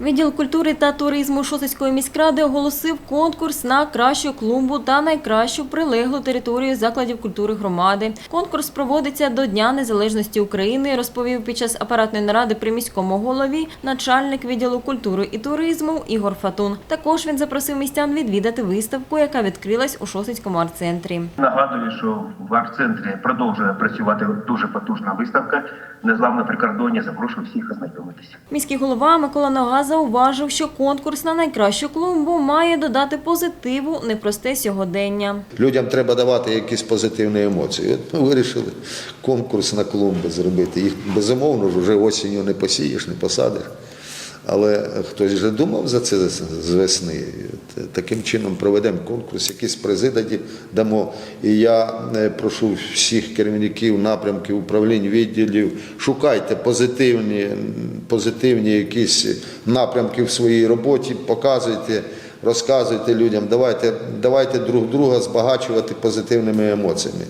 Відділ культури та туризму Шосицької міськради оголосив конкурс на кращу клумбу та найкращу прилеглу територію закладів культури громади. Конкурс проводиться до Дня Незалежності України, розповів під час апаратної наради при міському голові начальник відділу культури і туризму Ігор Фатун. Також він запросив містян відвідати виставку, яка відкрилась у Шосицькому арт-центрі. Нагадую, що в арт-центрі продовжує працювати дуже потужна виставка. Незламне прикордоння. Запрошую всіх ознайомитися. Міський голова Микола Нога зауважив, що конкурс на найкращу клумбу має додати позитиву непросте сьогодення. Людям треба давати якісь позитивні емоції. От ми вирішили конкурс на клумби зробити. Їх безумовно ж вже осінню не посієш, не посадиш. Але хтось вже думав за це з весни. Таким чином проведемо конкурс, якісь призи дамо. І я е, прошу всіх керівників напрямків управлінь відділів, шукайте позитивні, позитивні якісь напрямки в своїй роботі, показуйте, розказуйте людям, давайте, давайте друг друга збагачувати позитивними емоціями.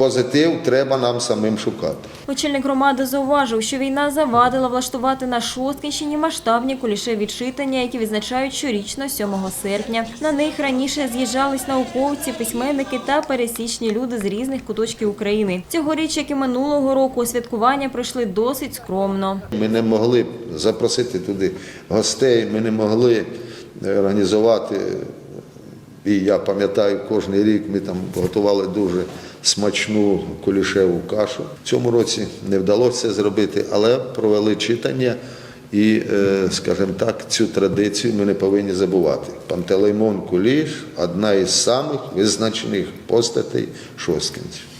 Позитив треба нам самим шукати. Очільник громади зауважив, що війна завадила влаштувати на Шосткинщині масштабні кулішеві читання, які відзначають щорічно 7 серпня. На них раніше з'їжджались науковці, письменники та пересічні люди з різних куточків України. Цьогоріч, як і минулого року, святкування пройшли досить скромно. Ми не могли запросити туди гостей, ми не могли е, організувати. І я пам'ятаю, кожен рік ми там готували дуже смачну кулішеву кашу. В цьому році не вдалося зробити, але провели читання. І, е, скажімо так, цю традицію ми не повинні забувати. Пантелеймон Куліш одна із самих визначених постатей шосткинців.